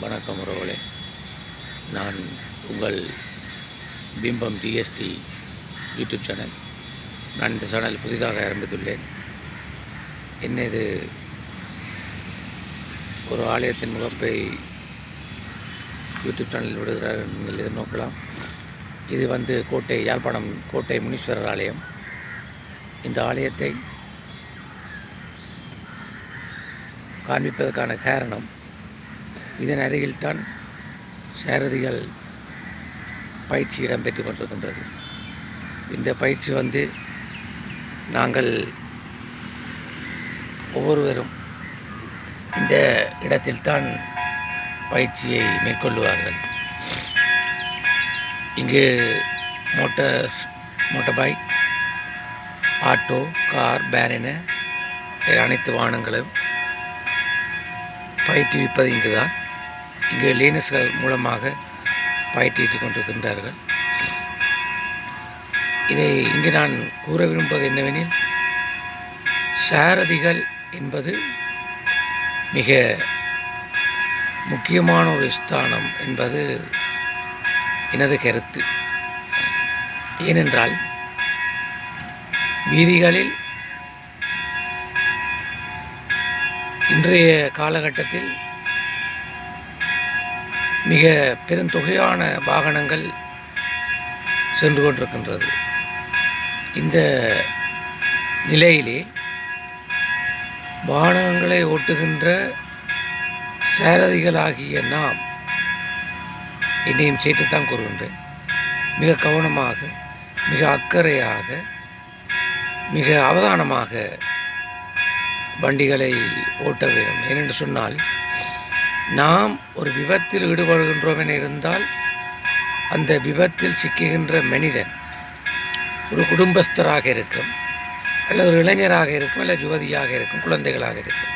வணக்கம் உறவுகளே. நான் உங்கள் பிம்பம் டிஎஸ்டி யூடியூப் சேனல். நான் இந்த சேனல் புதிதாக ஆரம்பித்துள்ளேன். என்னது ஒரு ஆலயத்தின் முகப்பை யூடியூப் சேனலில் விடுகிறார் நீங்கள் எதிர்நோக்கலாம். இது வந்து கோட்டை யாழ்ப்பாணம் கோட்டை முனீஸ்வரர் ஆலயம். இந்த ஆலயத்தை காண்பிப்பதற்கான காரணம் இதன் அருகில்தான் சாரதிகள் பயிற்சி இடம்பெற்று கொண்டிருக்கின்றது. இந்த பயிற்சி வந்து நாங்கள் ஒவ்வொருவரும் இந்த இடத்தில்தான் பயிற்சியை மேற்கொள்வார்கள். இங்கு motor motor bike auto car van என அனைத்து வாகனங்களும் பயிற்றுவிப்பது இங்கு தான் இங்கு லேனஸ்கள் மூலமாக பயிற்றுவித்துக் கொண்டிருக்கின்றார்கள். இதை இங்கு நான் கூற விரும்புவது என்னவெனில் சாரதிகள் என்பது மிக முக்கியமான ஒரு ஸ்தானம் என்பது எனது கருத்து. ஏனென்றால் வீதிகளில் இன்றைய காலகட்டத்தில் மிக பெருந்தொகையான வாகனங்கள் சென்று கொண்டிருக்கின்றது. இந்த நிலையிலே வாகனங்களை ஓட்டுகின்ற சாரதிகளாகிய நாம் என்னையும் சேர்த்துத்தான் கூறுகின்றேன். மிக கவனமாக மிக அக்கறையாக மிக அவதானமாக வண்டிகளை ஓட்ட வேண்டும். ஏனென்று சொன்னால் நாம் ஒரு விபத்தில் ஈடுபடுகின்றோம் என இருந்தால் அந்த விபத்தில் சிக்குகின்ற மனிதன் ஒரு குடும்பஸ்தராக இருக்கும் அல்லது ஒரு இளைஞராக இருக்கும் அல்லது யுவதியாக இருக்கும் குழந்தைகளாக இருக்கும்.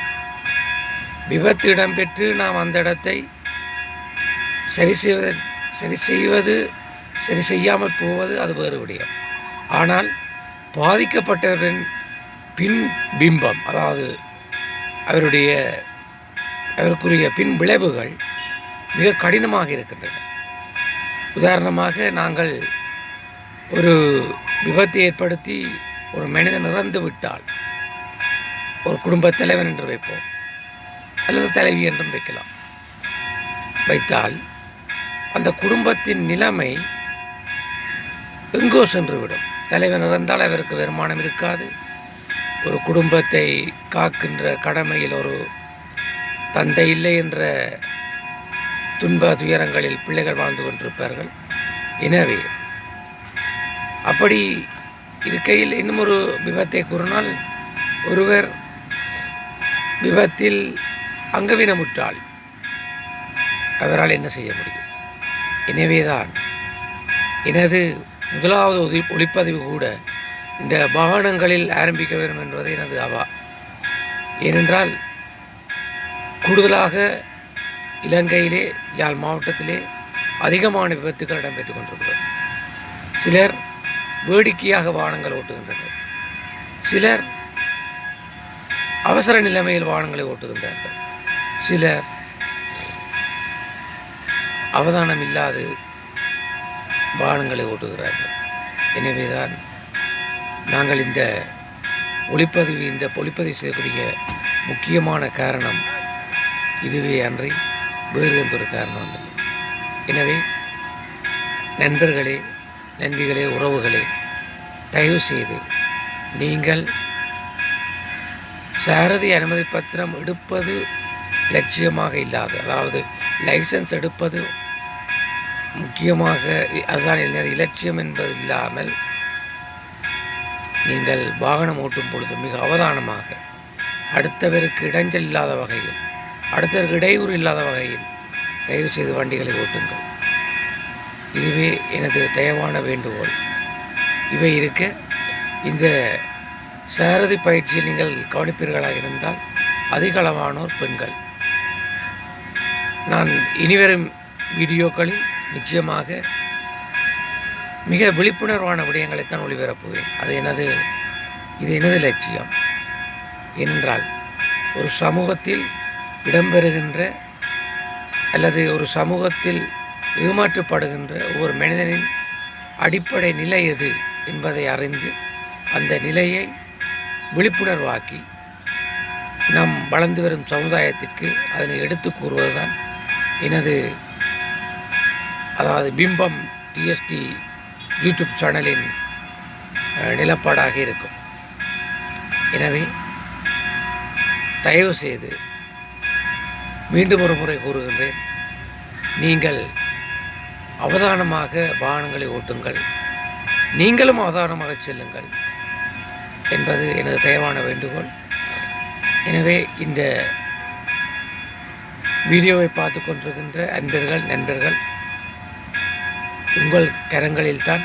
விபத்து இடம்பெற்று நாம் அந்த இடத்தை சரி செய்வது சரி செய்வது சரி செய்யாமல் போவது அது வேறு விடயம். ஆனால் பாதிக்கப்பட்டவரின் பின் பிம்பம் அதாவது அவருடைய அதற்குரிய பின் விளைவுகள் மிக கடினமாக இருக்கின்றன. உதாரணமாக நாங்கள் ஒரு விபத்தை ஏற்படுத்தி ஒரு மனிதன் இறந்து விட்டால் ஒரு குடும்பத் தலைவன் என்று வைப்போம். அல்லது தலைவி என்றும் வைக்கலாம். வைத்தால் அந்த குடும்பத்தின் நிலைமை எங்கோ சென்றுவிடும். தலைவன் இறந்தால் அவருக்கு வருமானம் இருக்காது. ஒரு குடும்பத்தை காக்கின்ற கடமையில் ஒரு தந்தை இல்லை என்ற துன்ப துயரங்களில் பிள்ளைகள் வாழ்ந்து கொண்டிருப்பார்கள். எனவே அப்படி இருக்கையில் இன்னும் ஒரு விபத்தை கூறினால் ஒருவர் விபத்தில் அங்கவீனமுற்றால் அவரால் என்ன செய்ய முடியும்? எனவேதான் எனது முதலாவது ஒதி ஒளிப்பதிவு கூட இந்த வாகனங்களில் ஆரம்பிக்க வேண்டும் என்பது எனது அவா ஏனென்றால் கூடுதலாக இலங்கையிலே யாழ் மாவட்டத்திலே அதிகமான விபத்துகள் இடம்பெற்றுக் கொண்டிருக்கிறது. சிலர் வேடிக்கையாக வாகனங்கள் ஓட்டுகின்றனர். சிலர் அவசர நிலைமையில் வாகனங்களை ஓட்டுகின்றார்கள். சிலர் அவதானம் இல்லாது வாகனங்களை ஓட்டுகிறார்கள். எனவேதான் நாங்கள் இந்த ஒளிப்பதிவு இந்த ஒளிப்பதிவு செய்யக்கூடிய முக்கியமான காரணம் இதுவே அன்றி வேறு எந்த ஒரு காரணம் இல்லை. எனவே நண்பர்களே நண்பிகளே உறவுகளே தயவு செய்து நீங்கள் சாரதி அனுமதி பத்திரம் எடுப்பது லட்சியமாக இல்லாது அதாவது லைசன்ஸ் எடுப்பது முக்கியமாக அதுதான் இலட்சியம் என்பது இல்லாமல் நீங்கள் வாகனம் ஓட்டும் பொழுது மிக அவதானமாக அடுத்தவருக்கு இடைஞ்சல் இல்லாத வகையில் அடுத்தவருக்கு இடையூறு இல்லாத வகையில் தயவு செய்து வண்டிகளை ஓட்டுங்கள். இதுவே எனது தயவான வேண்டுகோள். இவை இருக்க இந்த சாரதி பயிற்சியில் நீங்கள் கவனிப்பீர்களாக இருந்தால் அதிகளவானோர் பெண்கள். நான் இனிவரும் வீடியோக்களில் நிச்சயமாக மிக விழிப்புணர்வான விடயங்களைத்தான் ஒளிபரப்புவேன். அது எனது இது எனது லட்சியம். ஏனென்றால் ஒரு சமூகத்தில் இடம்பெறுகின்ற அல்லது ஒரு சமூகத்தில் ஏமாற்றப்படுகின்ற ஒரு மனிதனின் அடிப்படை நிலை எது என்பதை அறிந்து அந்த நிலையை விழிப்புணர்வாக்கி நம் வளர்ந்து வரும் சமுதாயத்திற்கு அதனை எடுத்து கூறுவதுதான் எனது அதாவது பிம்பம் டிஎஸ்டி யூடியூப் சேனலின் நிலப்பாடாக இருக்கும். எனவே தயவு செய்து மீண்டும் ஒரு முறை கூறுகின்றேன். நீங்கள் அவதானமாக வாகனங்களை ஓட்டுங்கள். நீங்களும் அவதானமாக செல்லுங்கள் என்பது எனது தயவான வேண்டுகோள். எனவே இந்த வீடியோவை பார்த்து கொண்டிருக்கின்ற அன்பர்கள் நண்பர்கள் உங்கள் கரங்களில்தான்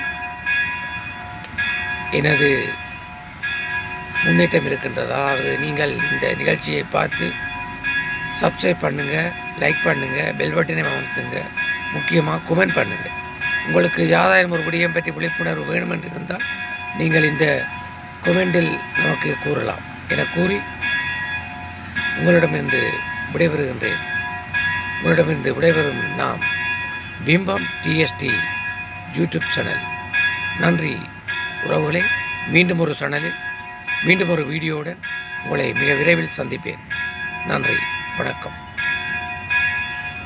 எனது முன்னேற்றம் இருக்கின்றது? அதாவது நீங்கள் இந்த நிகழ்ச்சியை பார்த்து சப்ஸ்கிரைப் பண்ணுங்கள் லைக் பண்ணுங்கள் பெல் பட்டனை அமர்த்துங்க முக்கியமாக கமெண்ட் பண்ணுங்கள் உங்களுக்கு யாதாயிரம் ஒரு விடயம் பற்றி விழிப்புணர்வு வேணும் என்று இருந்தால் நீங்கள் இந்த கொமெண்டில் நமக்கு கூறலாம் என கூறி உங்களிடமிருந்து விடைபெறுகின்றேன். உங்களிடமிருந்து விடைபெறும் நாம் பிம்பம் டிஎஸ்டி யூடியூப் சேனல் நன்றி உறவுகளை. மீண்டும் ஒரு சேனலில் மீண்டும் ஒரு வீடியோவுடன் உங்களை மிக விரைவில் சந்திப்பேன். நன்றி. வணக்கம்.